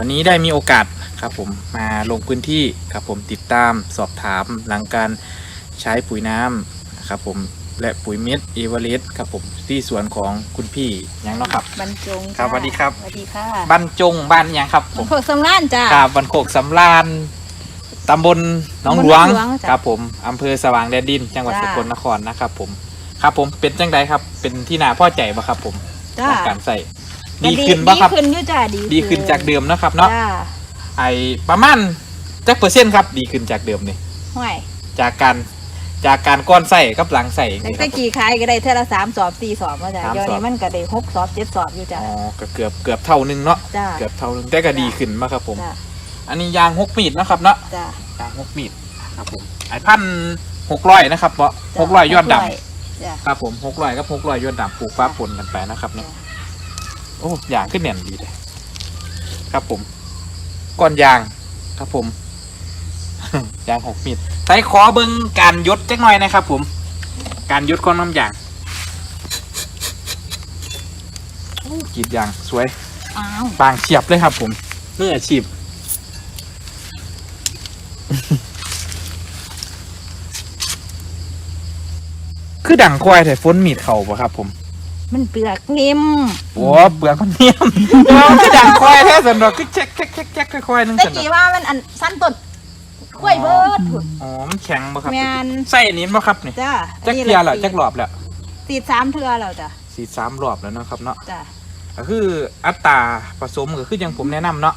วันนี้ได้มีโอกาสครับผมมาลงพื้นที่ครับผมติดตามสอบถามหลังการใช้ปุ๋ยน้ำครับผมและปุ๋ยเม็ดเอเวอเรสต์ครับผมที่สวนของคุณพี่ยังเนาะครับ บรรจงครับจ้าสวัสดีครับ สวัสดีค่ะบ้านจงบ้านยังครับผมพวกสำรานจ้าครับบันโคกสำราญตำบลหนองหลวงตำบลหนองหลวงจ้ะครับผมอำเภอสว่างแดนดิน จังหวัดสจ้ะกลนครนะครับผมครับผมเป็นจังไดครับ เป็นที่น่าพอใจบ่ครับผมจ้าของการใส่ ดีขึ้นบ่ครับ ดีขึ้นอยู่จ้าดีดีขึ้นจากเดิมนะครับเนาะจ้าไอประมาณจักเปอร์เซ็นต์ครับ ดีขึ้นจากเดิมนี่ห่วยจากการจากการก้อนใส่กับหลังใส่ตั้งนี่คแต่รับผมกี่ขายก็ได้เท่าละสามสอบสี่สอบมาจ้าสามเดี๋ยวสอบนี้มันก็ได้หกสอบเจ็ดสอบอยู่จ้าอ๋อก็เกือบเกือบเท่านึงเนาะจ้าเกือบเท่านึงแต่ก็ดีขึ้นมาครับผม จ้าอันนี้ยางหกมีดนะครับเนาะจ้า ยางหกมีดครับผมไอพันหกร้อยนะครับเพราะหกร้อยยอดดำ จ้าครับผมหกร้อยกับหกร้อยยอดดำปลูกฟ้าปนกันไปนะครับเนี่ยจ้ะ โอ้ยางขึ้นเน่นดีเลยครับผมก้อนยางครับผมยางหกมีดใส่ขอเบิ้งการยดจักหน่อยนะครับ ผม การยดของน้ำยางโอ้กรีดยางสวยอ้าวบางเฉียบเลยครับ ผมมืออาชีพคือดังควายแต่ฝนมีดเข่าปะครับ ผม มันเปลือกนิ่มโอ้เปลือกมันเนียมโอ้คือดังควายแท้สันดอกคือแจ๊กแจ๊กแจ๊กแจ๊กควายๆนึงแต่สันดอกกี่ว่ามันอันสั้นต้นกล้วยเบิดพุ่น อ๋อมันแข็งปะครับแม่น ใส่อันนี้ปะครับนี่จ้าจักเทียร์เหรอจักรอบแล้วตีดสามเทือแล้วจ้าสี่สามรอบแล้วเนาะครับเนาะจ้าก็คืออัตราผสมก็คืออย่างผมแนะนำเนาะ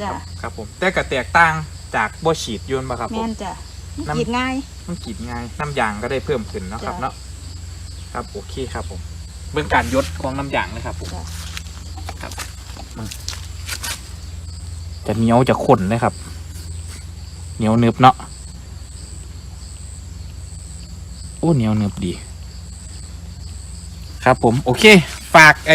จ้าครับผมแต่ก็แตกต่างจากบ่ฉีดยนต์ปะครับผแม่ม นจ้าน้ำ กินง่าย มันกรีดง่ายน้ำยางก็ได้เพิ่มขึ้นเนาะครับจ้ะ เนาะครับโอเคครับผม เบื้องการยศของน้ำยางนะครับผมจ้ะครับมึงจะเหนียวจะข้นเลยครับ เหนียวเนึบเนาะ โอ้เหนียวเนึบดี ครับผม โอเค ฝากไอ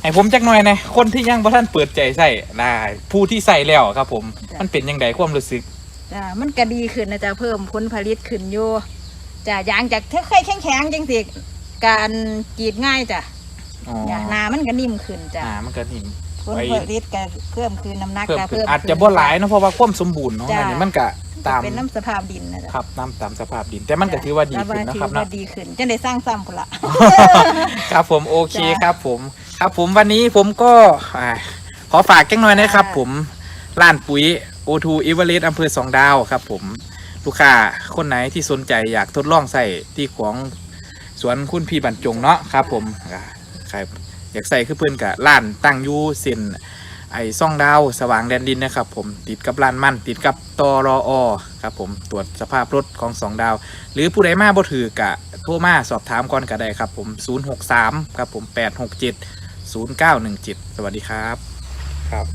ให้ผมจักหน่อยนะ คนที่ยังบ่ท่านเปิดใจใส่ได้ผู้ที่ใส่แล้วครับผม มันเป็นยังไงความรู้สึกจ้ามันก็ดีขึ้นนะจ้าเพิ่มผลผลิตขึ้นอยู่จ้ายางจากเคยแข็งแข็งๆจังสิ การกรีดง่ายจ้ะอ๋อจ้ะหนามันก็นิ่มขึ้นจ้ะอ่ามันก็นิ่ม ผลผลิตก็เพิ่มขึ้นน้ำหนักเพิ่มก็ขึ้นเพิ่มอาจจะบ่หลายเนาะเพราะว่าความสมบูรณ์เนาะจ้ะอันนี้มันก็ตามเป็นน้ำสภาพดินนะจ๊ะครับตามตามสภาพดิน แต่มันก็ถือว่าดีขึ้นเนาะครับถือเนาะ ว่าดีขึ้นจะได้สร้างซ้ำพุ่นละ ครับผมโอเคจ้ะครับผม ครับผมวันนี้ผมก็อ่าขอฝากจังหน่อยนะครับ จ้ะ ผมร้านปุ๋ย O2 e v e r e s t อำเภอสองดาวครับ ผมลูกค้าคนไหนที่สนใจอยากทดลองใส่ที่ของ สวนคุณพี่บรรจงเนาะครับผมอ่าใครอยากใส่คือเพื่อนกับร้านตั้งอยู่เส้นไอ้ซ่องดาวสว่างแดนดินนะครับผมติดกับร้านมันติดกับตอรออครับผมตรวจสภาพรถของสองดาว หรือผู้ใดมาบ่ถือกะโทรมาสอบถามก่อนก็ได้ครับผม 063 ครับผม 867 0917 สวัสดีครับ ครับ